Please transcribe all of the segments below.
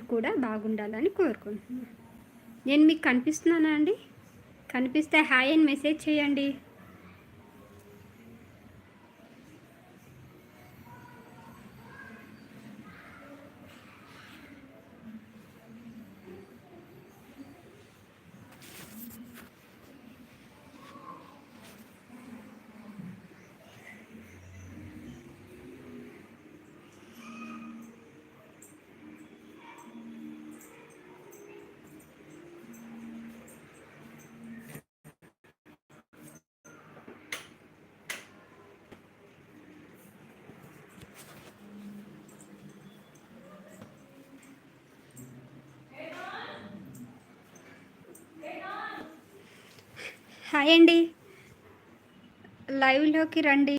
కూడా బాగుండాలని కోరుకుంటున్నాను. నేను మీకు కనిపిస్తున్నానా అండి? కనిపిస్తే హాయ్ అని మెసేజ్ చేయండి. హాయ్ అండి. లైవ్లోకి రండి.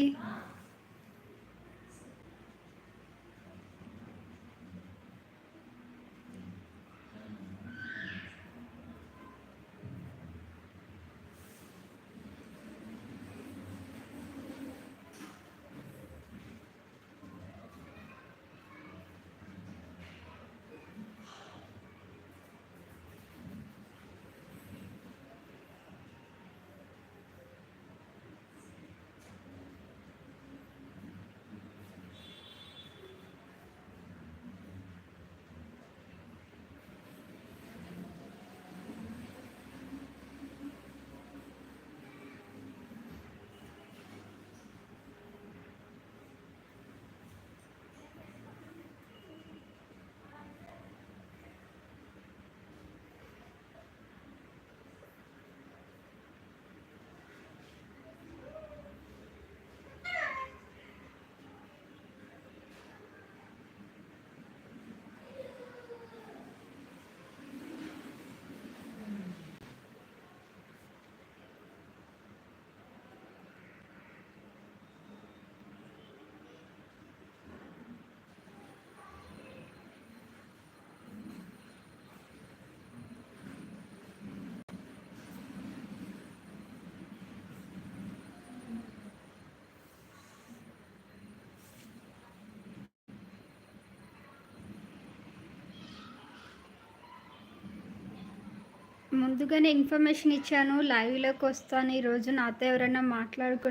ముందుగానే ఇన్ఫర్మేషన్ ఇచ్చాను. లైవ్లోకి వస్తాను. ఈరోజు నాతో ఎవరైనా మాట్లాడుకు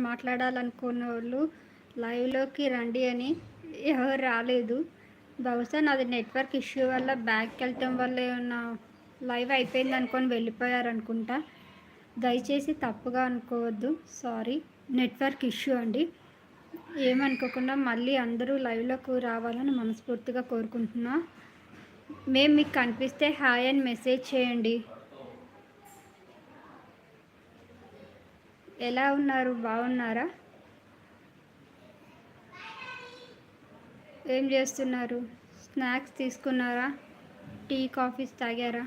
మాట్లాడాలనుకున్న వాళ్ళు లైవ్లోకి రండి అని ఎవరు రాలేదు. బహుశా నాది నెట్వర్క్ ఇష్యూ వల్ల బ్యాక్కి వెళ్ళటం వల్ల ఏమన్నా లైవ్ అయిపోయింది అనుకొని వెళ్ళిపోయారు అనుకుంటా దయచేసి తప్పుగా అనుకోవద్దు. సారీ. నెట్వర్క్ ఇష్యూ అండి. ఏమనుకోకుండా మళ్ళీ అందరూ లైవ్లోకి రావాలని మనస్ఫూర్తిగా కోరుకుంటున్నా. మేము మీకు కనిపిస్తే హాయ్ అని మెసేజ్ చేయండి. ఎలా ఉన్నారు? బాగున్నారా? ఏం చేస్తున్నారు? స్నాక్స్ తీసుకున్నారా? టీ కాఫీస్ తాగారా?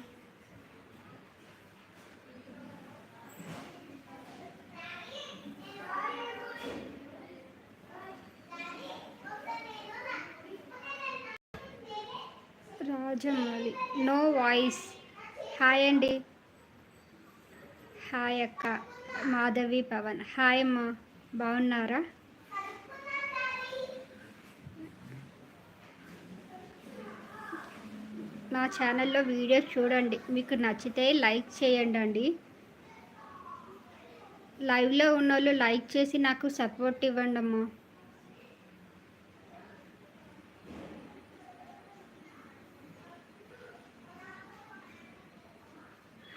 Rajamouli no voice. హాయ్ అండి. హాయ్ అక్క. మాధవి పవన్. హాయ్ అమ్మా. బాగున్నారా? మా ఛానల్లో వీడియోస్ చూడండి. మీకు నచ్చితే లైక్ చేయండి అండి. లైవ్లో ఉన్నోళ్ళు లైక్ చేసి నాకు సపోర్ట్ ఇవ్వండి అమ్మా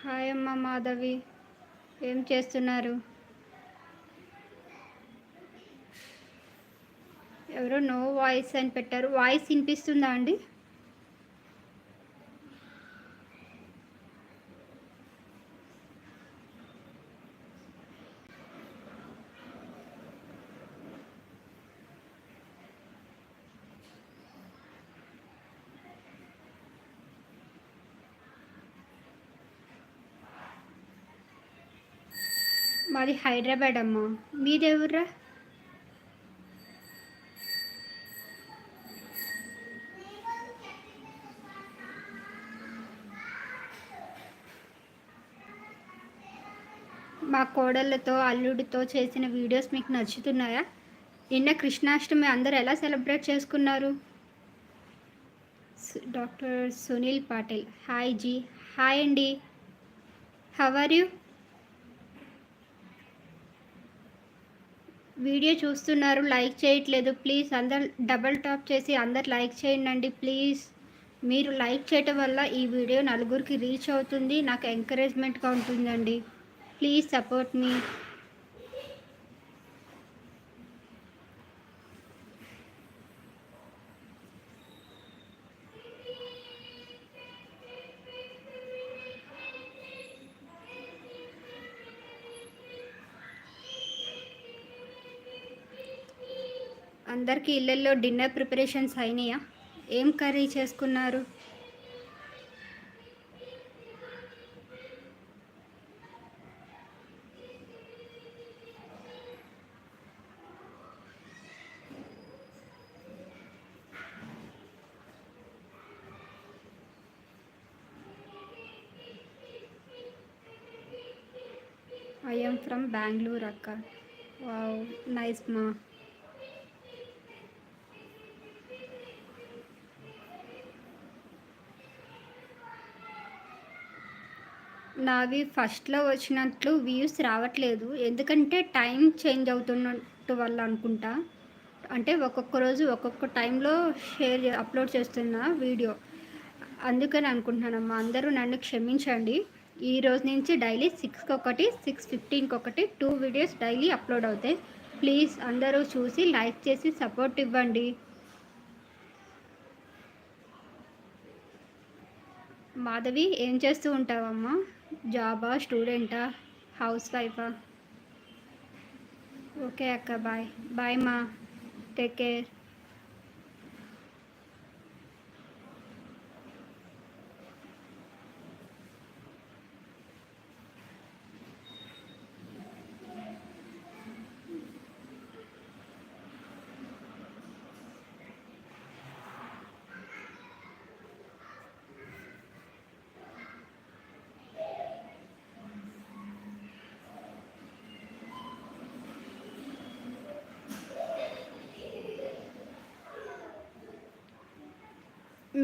హాయ్ అమ్మ మాధవి ఏం చేస్తున్నారు? ఎవరో నో వాయిస్ అని పెట్టారు. వాయిస్ వినిపిస్తుందా అండి? మాది హైదరాబాద్ అమ్మ. మీదెవరా మా కోడళ్ళతో అల్లుడితో చేసిన వీడియోస్ మీకు నచ్చుతున్నాయా? నిన్న కృష్ణాష్టమి అందరు ఎలా సెలబ్రేట్ చేసుకున్నారు? Doctor Sunil Patil. Hi G. Hi అండి. How are you? వీడియో చూస్తున్నారు లైక్ చేయట్లేదు. ప్లీజ్ అందరు డబల్ టాప్ చేసి అందరు లైక్ చేయండి ప్లీజ్. మీరు లైక్ చేయటం వల్ల ఈ వీడియో నలుగురికి రీచ్ అవుతుంది. నాకు ఎంకరేజ్మెంట్గా ఉంటుందండి. Please support me. అందరికీ ఇళ్ళల్లో డిన్నర్ ప్రిపరేషన్స్ అయినాయా? ఏం కర్రీ చేసుకున్నారు? ఐ ఫ్రమ్ బెంగళూరు అక్క. వావ్ నైస్ మా నావి ఫస్ట్లో వచ్చినట్లు వ్యూస్ రావట్లేదు. ఎందుకంటే టైం చేంజ్ అవుతున్నట్టు వల్ల అనుకుంటా. అంటే ఒక్కొక్క రోజు ఒక్కొక్క టైంలో షేర్ అప్లోడ్ చేస్తున్న వీడియో. అందుకని అనుకుంటున్నానమ్మా. అందరూ నన్ను క్షమించండి. ఈ రోజు నుంచి డైలీ సిక్స్కి ఒకటి సిక్స్ ఫిఫ్టీన్కి ఒకటి టూ వీడియోస్ డైలీ అప్లోడ్ అవుతాయి. ప్లీజ్ అందరూ చూసి లైక్ చేసి సపోర్ట్ ఇవ్వండి. మాధవి ఏం చేస్తూ ఉంటావమ్మా? జాబా స్టూడెంటా హౌస్ వైఫా ఓకే అక్క బాయ్ బాయ్ మా టేక్ కేర్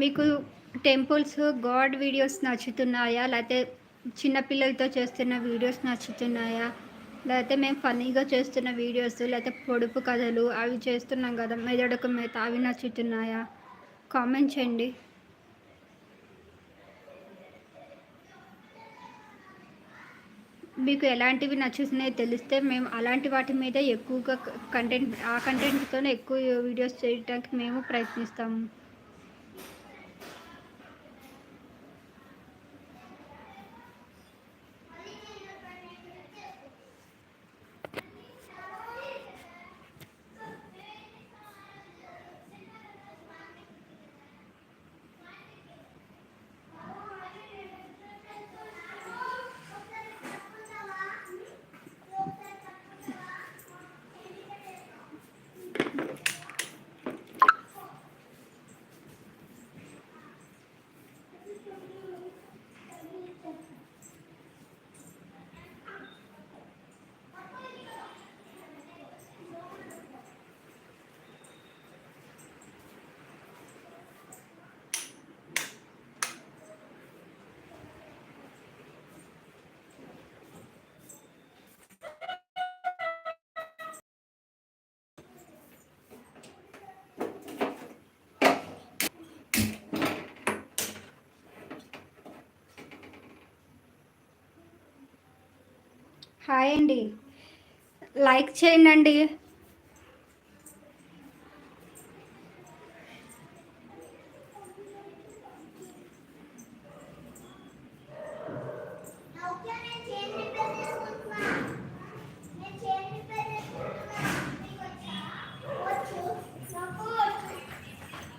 మీకు టెంపుల్స్ గాడ్ వీడియోస్ నచ్చుతున్నాయా? లేకపోతే చిన్నపిల్లలతో చేస్తున్న వీడియోస్ నచ్చుతున్నాయా? లేకపోతే మేము ఫన్నీగా చేస్తున్న వీడియోస్ లేకపోతే పొడుపు కథలు అవి చేస్తున్నాం కదా మెదడుకు మేత అవి నచ్చుతున్నాయా? కామెంట్ చేయండి. మీకు ఎలాంటివి నచ్చుతున్నాయో తెలిస్తే మేము అలాంటి వాటి మీద ఎక్కువగా కంటెంట్ ఆ కంటెంట్తోనే ఎక్కువ వీడియోస్ చేయడానికి మేము ప్రయత్నిస్తాము. హాయ్ అండి. లైక్ చేయండి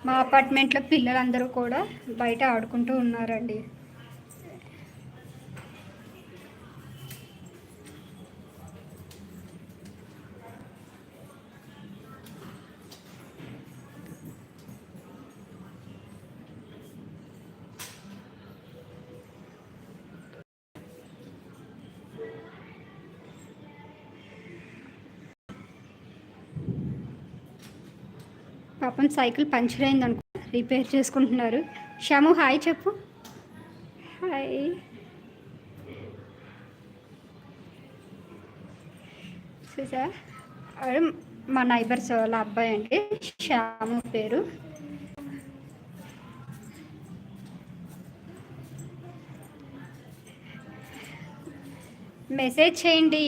మా అపార్ట్మెంట్లో పిల్లలందరూ కూడా బయట ఆడుకుంటూ ఉన్నారండి. పాపం సైకిల్ పంచర్ అయింది అనుకో రిపేర్ చేసుకుంటున్నారు. షము హాయ్ చెప్పు. హాయ్. చూసా? మా నైబర్స్ వాళ్ళ అబ్బాయి అండి శ్యాము పేరు. మెసేజ్ చేయండి.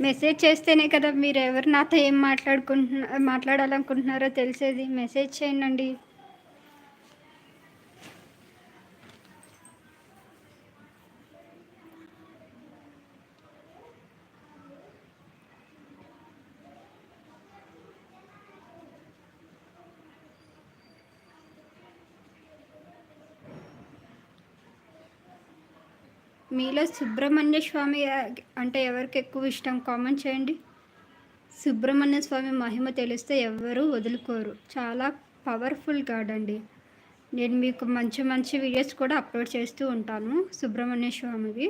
మెసేజ్ చేస్తేనే కదా మీరు ఎవరు నాతో ఏం మాట్లాడుకుంటున్నా మాట్లాడాలనుకుంటున్నారో తెలిసేది. మెసేజ్ చేయండి మీలో సుబ్రహ్మణ్య స్వామి అంటే ఎవరికి ఎక్కువ ఇష్టం? కామెంట్ చేయండి. సుబ్రహ్మణ్య స్వామి మహిమ తెలిస్తే ఎవరు వదులుకోరు. చాలా పవర్ఫుల్ గాడ్ అండి. నేను మీకు మంచి మంచి వీడియోస్ కూడా అప్లోడ్ చేస్తూ ఉంటాను సుబ్రహ్మణ్య స్వామివి.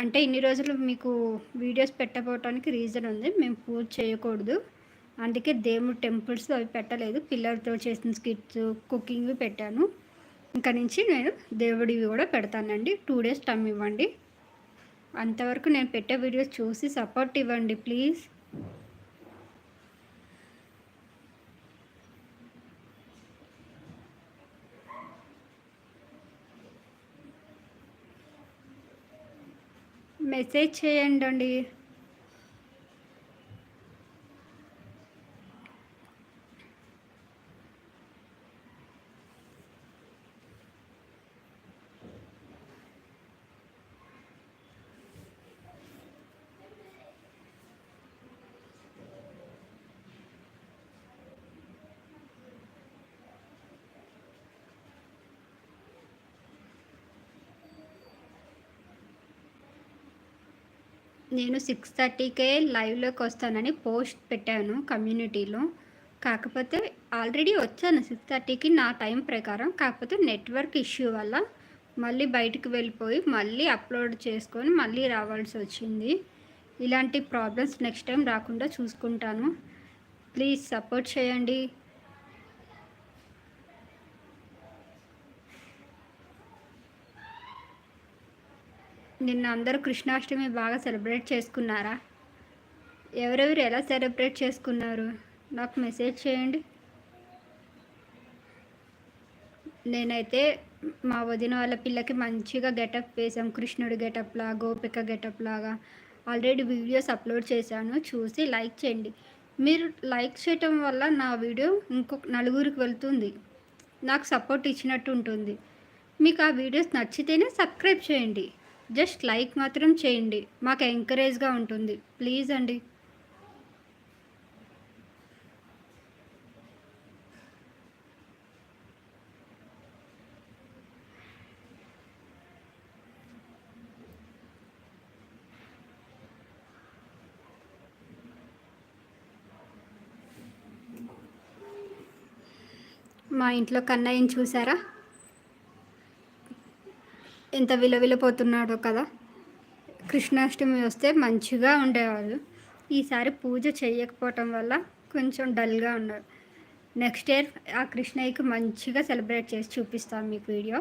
అంటే ఇన్ని రోజులు మీకు వీడియోస్ పెట్టకపోవటానికి రీజన్ ఉంది. మేము పూజ చేయకూడదు. అందుకే దేవుడు టెంపుల్స్ అవి పెట్టలేదు. పిల్లలతో చేసిన స్కిట్స్ కుకింగ్ పెట్టాను. ఇంకా నుంచి నేను దేవుడివి కూడా పెడతానండి. టూ డేస్ టైం ఇవ్వండి. అంతవరకు నేను పెట్టే వీడియోస్ చూసి సపోర్ట్ ఇవ్వండి ప్లీజ్ మెసేజ్ చేయండి అండి నేను సిక్స్ థర్టీకే లైవ్లోకి వస్తానని పోస్ట్ పెట్టాను కమ్యూనిటీలో. కాకపోతే ఆల్రెడీ వచ్చాను సిక్స్ థర్టీకి నా టైం ప్రకారం. కాకపోతే నెట్వర్క్ ఇష్యూ వల్ల మళ్ళీ బయటికి వెళ్ళిపోయి మళ్ళీ అప్లోడ్ చేసుకొని మళ్ళీ రావాల్సి వచ్చింది. ఇలాంటి ప్రాబ్లమ్స్ నెక్స్ట్ టైం రాకుండా చూసుకుంటాను. ప్లీజ్ సపోర్ట్ చేయండి. నిన్న అందరూ కృష్ణాష్టమి బాగా సెలబ్రేట్ చేసుకున్నారా? ఎవరెవరు ఎలా సెలబ్రేట్ చేసుకున్నారు? నాకు మెసేజ్ చేయండి. నేనైతే మా వదిన వాళ్ళ పిల్లకి మంచిగా గెటప్ వేసాం కృష్ణుడి గెటప్ లాగా గోపిక గెటప్ లాగా ఆల్రెడీ వీడియోస్ అప్లోడ్ చేశాను. చూసి లైక్ చేయండి. మీరు లైక్ చేయటం వల్ల నా వీడియో ఇంకొక నలుగురికి వెళ్తుంది. నాకు సపోర్ట్ ఇచ్చినట్టు ఉంటుంది. మీకు ఆ వీడియోస్ నచ్చితేనే సబ్స్క్రైబ్ చేయండి. జస్ట్ లైక్ మాత్రం చేయండి. మాకు ఎంకరేజ్గా ఉంటుంది. ప్లీజ్ అండి. మా ఇంట్లో కన్నయ్యని చూసారా? ఎంత విలవిలపోతున్నాడో కదా. కృష్ణాష్టమి వస్తే మంచిగా ఉండేవాళ్ళు. ఈసారి పూజ చేయకపోవటం వల్ల కొంచెం డల్గా ఉన్నారు. నెక్స్ట్ ఇయర్ ఆ కృష్ణయ్యకి మంచిగా సెలబ్రేట్ చేసి చూపిస్తాను మీకు వీడియో.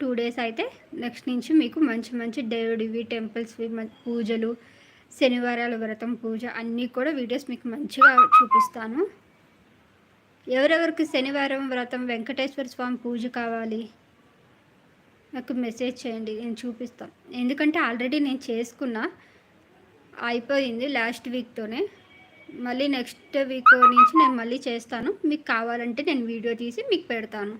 టూ డేస్ అయితే నెక్స్ట్ నుంచి మీకు మంచి మంచి దేవుడివి టెంపుల్స్వి పూజలు శనివారాల వ్రతం పూజ అన్నీ కూడా వీడియోస్ మీకు మంచిగా చూపిస్తాను. ఎవరెవరికి శనివారం వ్రతం వెంకటేశ్వర స్వామి పూజ కావాలి? నాకు మెసేజ్ చేయండి నేను చూపిస్తాను. ఎందుకంటే ఆల్రెడీ నేను చేసుకున్నా అయిపోయింది లాస్ట్ వీక్తోనే. మళ్ళీ నెక్స్ట్ వీక్ నుంచి నేను మళ్ళీ చేస్తాను. మీకు కావాలంటే నేను వీడియో తీసి మీకు పెడతాను.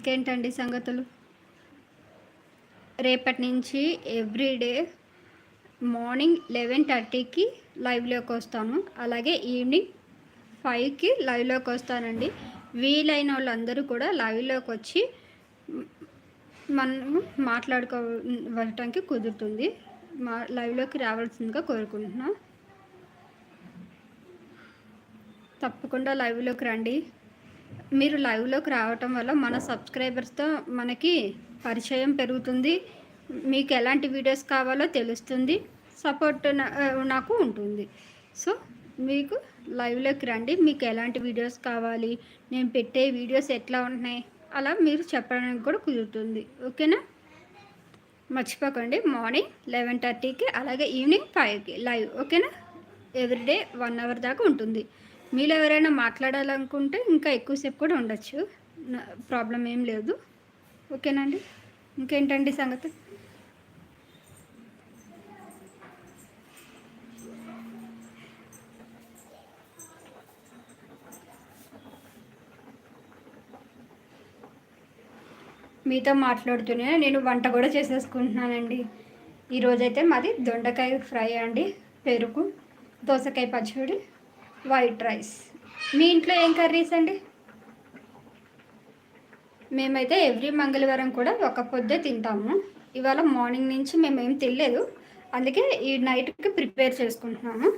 ఇంకేంటండి సంగతులు? రేపటి నుంచి ఎవ్రీడే మార్నింగ్ లెవెన్ థర్టీకి లైవ్లోకి వస్తాను. అలాగే ఈవినింగ్ ఫైవ్కి లైవ్లోకి వస్తానండి. వీలైన వాళ్ళందరూ కూడా లైవ్లోకి వచ్చి మనం మాట్లాడుకోవటానికి కుదురుతుంది. మా లైవ్లోకి రావాల్సిందిగా కోరుకుంటున్నాం. తప్పకుండా లైవ్లోకి రండి. మీరు లైవ్లోకి రావటం వల్ల మన సబ్స్క్రైబర్స్తో మనకి పరిచయం పెరుగుతుంది. మీకు ఎలాంటి వీడియోస్ కావాలో తెలుస్తుంది. సపోర్ట్ నాకు ఉంటుంది. సో మీకు లైవ్లోకి రండి. మీకు ఎలాంటి వీడియోస్ కావాలి? నేను పెట్టే వీడియోస్ ఎట్లా ఉంటున్నాయి అలా మీరు చెప్పడానికి కూడా కుదురుతుంది. ఓకేనా? మర్చిపోకండి. మార్నింగ్ లెవెన్ థర్టీకి అలాగే ఈవినింగ్ ఫైవ్కి లైవ్. ఓకేనా? ఎవ్రీడే వన్ అవర్ దాకా ఉంటుంది. మీరు ఎవరైనా మాట్లాడాలనుకుంటే ఇంకా ఎక్కువసేపు కూడా ఉండొచ్చు. ప్రాబ్లం ఏం లేదు. ఓకేనండి? ఇంకేంటండి సంగతి? మీతో మాట్లాడుతూనే నేను వంట కూడా చేసేసుకుంటున్నానండి. ఈరోజైతే మాది దొండకాయ ఫ్రై అండి. పెరుగు దోసకాయ పచ్చడి వైట్ రైస్. మీ ఇంట్లో ఏం కర్రీస్ అండి? మేమైతే ఎవ్రీ మంగళవారం కూడా ఒక పొద్దే తింటాము. ఇవాళ మార్నింగ్ నుంచి మేము ఏం తినలేదు. అందుకే ఈ నైట్కి ప్రిపేర్ చేసుకుంటున్నాము.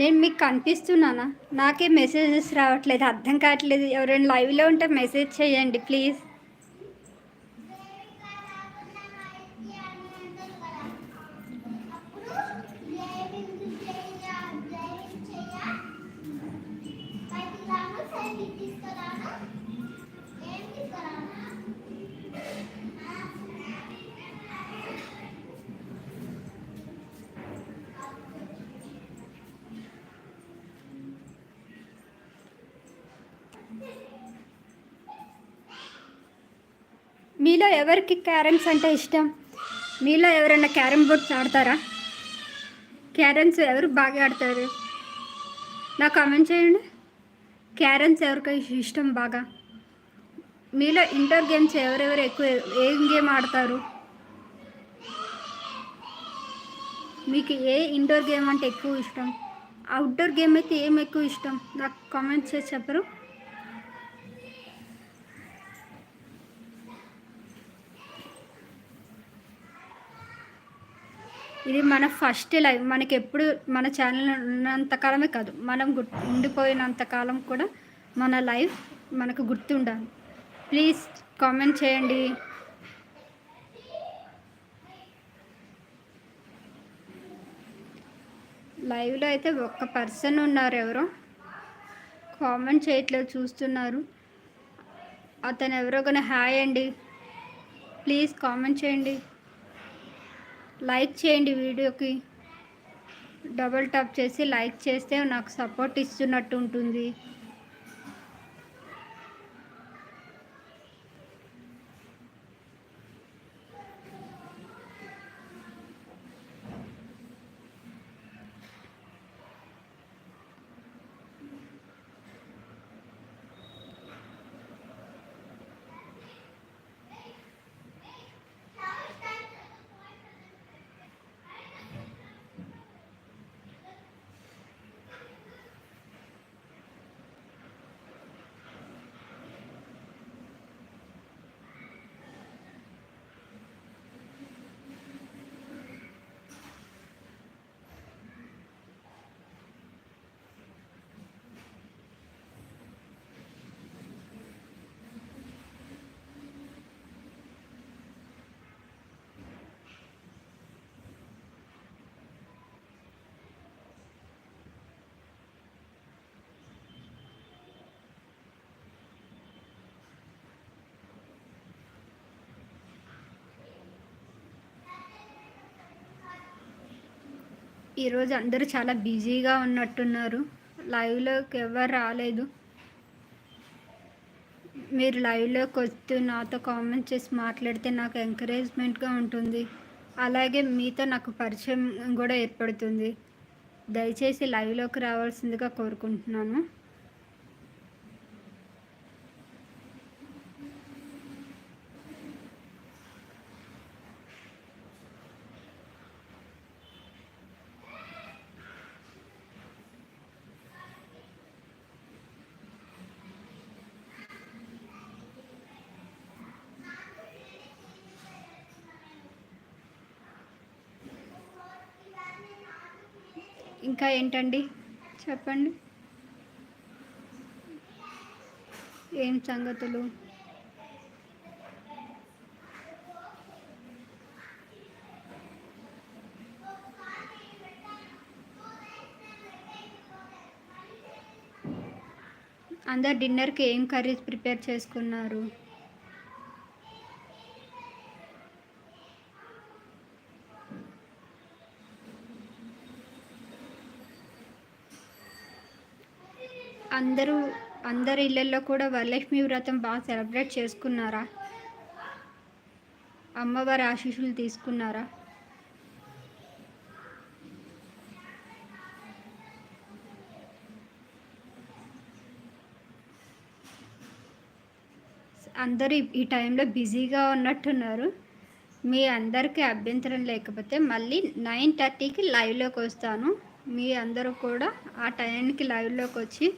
నేను మీకు కనిపిస్తున్నానా? నాకే మెసేజెస్ రావట్లేదు అర్థం కావట్లేదు. ఎవరైనా లైవ్లో ఉంటే మెసేజ్ చేయండి ప్లీజ్ ఎవరికి క్యారమ్స్ అంటే ఇష్టం? మీలో ఎవరైనా క్యారమ్ బోర్డ్స్ ఆడతారా? క్యారమ్స్ ఎవరు బాగా ఆడతారు? నాకు కామెంట్ చేయండి. క్యారమ్స్ ఎవరికి ఇష్టం బాగా? మీలో ఇండోర్ గేమ్స్ ఎవరెవరు ఎక్కువ ఏం గేమ్ ఆడతారు? మీకు ఏ ఇండోర్ గేమ్ అంటే ఎక్కువ ఇష్టం? అవుట్డోర్ గేమ్ అయితే ఏం ఎక్కువ ఇష్టం? నాకు కామెంట్ చేసి చెప్పరు. ఇది మన ఫస్ట్ లైవ్ మనకి ఎప్పుడు మన ఛానల్ ఉన్నంతకాలమే కాదు మనం గుర్తు ఉండిపోయినంతకాలం కూడా మన లైఫ్ మనకు గుర్తుండాలి. ప్లీజ్ కామెంట్ చేయండి. లైవ్లో అయితే ఒక్క పర్సన్ ఉన్నారు ఎవరో. కామెంట్ చేయట్లేదు చూస్తున్నారు. అతను ఎవరో కానీ హాయ్ అండి. ప్లీజ్ కామెంట్ చేయండి. లైక్ చేయండి వీడియోకి. డబల్ టాప్ చేసి లైక్ చేస్తే నాకు సపోర్ట్ ఇస్తున్నట్టు ఉంటుంది. ఈరోజు అందరూ చాలా బిజీగా ఉన్నట్టున్నారు. లైవ్లోకి ఎవరు రాలేదు. మీరు లైవ్లోకి వస్తూ నాతో కామెంట్ చేసి మాట్లాడితే నాకు ఎంకరేజ్మెంట్గా ఉంటుంది. అలాగే మీతో నాకు పరిచయం కూడా ఏర్పడుతుంది. దయచేసి లైవ్లోకి రావాల్సిందిగా కోరుకుంటున్నాను. ఇంకా ఏంటండి? చెప్పండి. ఏం సంగతులు? అందరు డిన్నర్కి ఏం కర్రీస్ ప్రిపేర్ చేసుకున్నారు అందరూ అందరి ఇళ్ళల్లో కూడా వరలక్ష్మి వ్రతం బాగా సెలబ్రేట్ చేసుకున్నారా? అమ్మవారి ఆశీస్సులు తీసుకున్నారా? అందరూ ఈ- ఈ టైంలో బిజీగా ఉన్నట్టున్నారు. మీ అందరికీ అభ్యంతరం లేకపోతే మళ్ళీ నైన్ థర్టీకి లైవ్లోకి వస్తాను. మీ అందరూ కూడా ఆ టైంకి లైవ్లోకి వచ్చి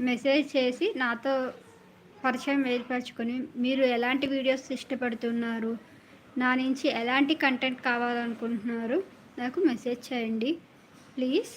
మెసేజ్ చేసి నాతో పరిచయం ఏర్పరచుకొని మీరు ఎలాంటి వీడియోస్ ఇష్టపడుతున్నారు నా నుంచి ఎలాంటి కంటెంట్ కావాలనుకుంటున్నారు నాకు మెసేజ్ చేయండి ప్లీజ్.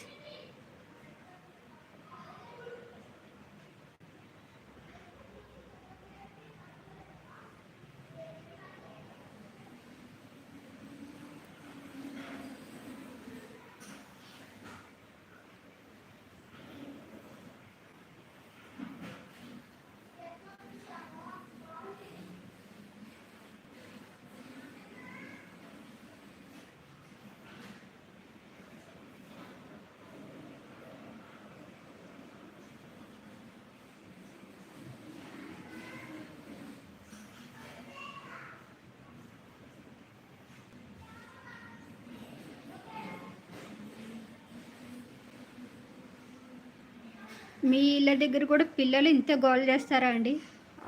మీ ఇళ్ళ దగ్గర కూడా పిల్లలు ఇంత గోల్ చేస్తారా అండి?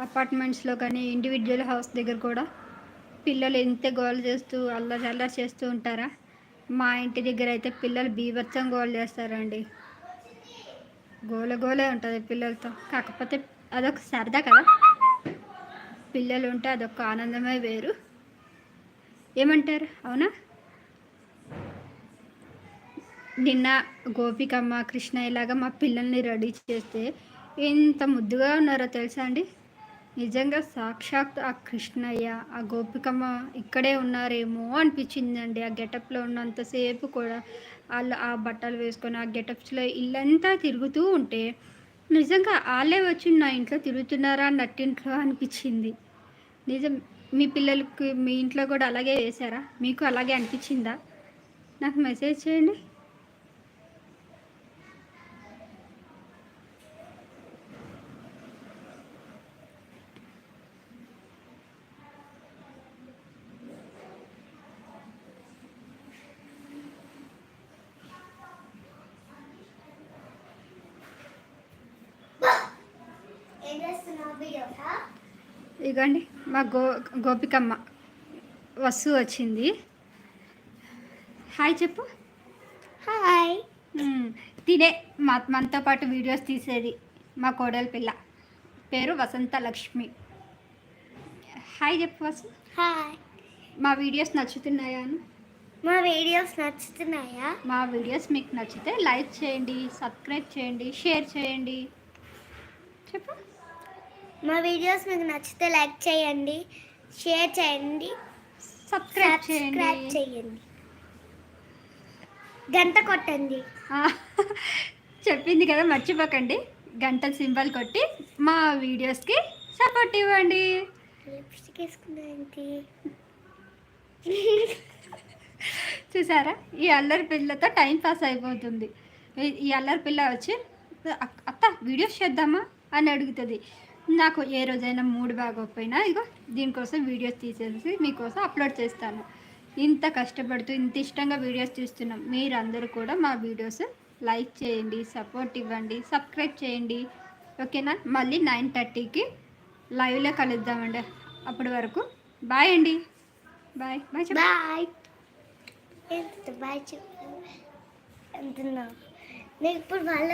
అపార్ట్మెంట్స్లో కానీ ఇండివిజువల్ హౌస్ దగ్గర కూడా పిల్లలు ఇంత గోల్ చేస్తూ అల్లరి అల్లరి చేస్తూ ఉంటారా? మా ఇంటి దగ్గర అయితే పిల్లలు బీభత్సం గోల్ చేస్తారండి. గోల గోలే ఉంటుంది పిల్లలతో. కాకపోతే అదొక సరదా కదా. పిల్లలు ఉంటే అదొక ఆనందమే వేరు. ఏమంటారు? అవునా? నిన్న గోపికమ్మ కృష్ణ ఇలాగా మా పిల్లల్ని రెడీ చేస్తే ఎంత ముద్దుగా ఉన్నారో తెలుసా అండి? నిజంగా సాక్షాత్ ఆ కృష్ణయ్య ఆ గోపికమ్మ ఇక్కడే ఉన్నారేమో అనిపించిందండి. ఆ గెటప్లో ఉన్నంతసేపు కూడా వాళ్ళు ఆ బట్టలు వేసుకొని ఆ గెటప్స్లో ఇల్లంతా తిరుగుతూ ఉంటే నిజంగా వాళ్ళే వచ్చి నా ఇంట్లో తిరుగుతున్నారా నట్టింట్లో అనిపించింది. నిజం మీ పిల్లలకి మీ ఇంట్లో కూడా అలాగే వేశారా? మీకు అలాగే అనిపించిందా? నాకు మెసేజ్ చేయండి ఏం చేస్తున్నావు వీడియోసా ఇగండి మా గో గోపికమ్మ వస్తువు వచ్చింది. హాయ్ చెప్పు. హాయ్. తినే మా మనతో పాటు వీడియోస్ తీసేది మా కోడలి పిల్ల. పేరు వసంత లక్ష్మి. హాయ్ చెప్పు వసు. హాయ్. మా వీడియోస్ నచ్చుతున్నాయా? మా వీడియోస్ నచ్చుతున్నాయా? మా వీడియోస్ మీకు నచ్చితే లైక్ చేయండి సబ్స్క్రైబ్ చేయండి షేర్ చేయండి. చెప్పు. మా వీడియోస్ మీకు నచ్చితే లైక్ చేయండి షేర్ చేయండి సబ్స్క్రైబ్ సబ్స్క్రైబ్ చేయండి. గంట కొట్టండి. చెప్పింది కదా మర్చిపోకండి. గంట సింబల్ కొట్టి మా వీడియోస్కి సపోర్ట్ ఇవ్వండి. లిప్స్టిక్ వేసుకున్నాంటి చూసారా? ఈ అల్లరి పిల్లతో టైం పాస్ అయిపోతుంది. ఈ- అల్లరి పిల్ల వచ్చి "అక్- అత్త వీడియోస్ చేద్దామా? అని అడుగుతుంది. నాకు ఏ రోజైనా మూడు బాగోకపోయినా ఇగో దీనికోసం వీడియోస్ తీసేసి మీకోసం అప్లోడ్ చేస్తాను. ఇంత కష్టపడుతూ ఇంత ఇష్టంగా వీడియోస్ తీస్తున్నాం మీరందరూ కూడా మా వీడియోస్ లైక్ చేయండి సపోర్ట్ ఇవ్వండి సబ్స్క్రైబ్ చేయండి. ఓకేనా? మళ్ళీ నైన్ థర్టీకి లైవ్లో కలుద్దామండి. అప్పటి వరకు బాయ్ అండి. బాయ్ బాయ్ బాయ్ బాయ్ చెప్పు. ఇప్పుడు వాళ్ళ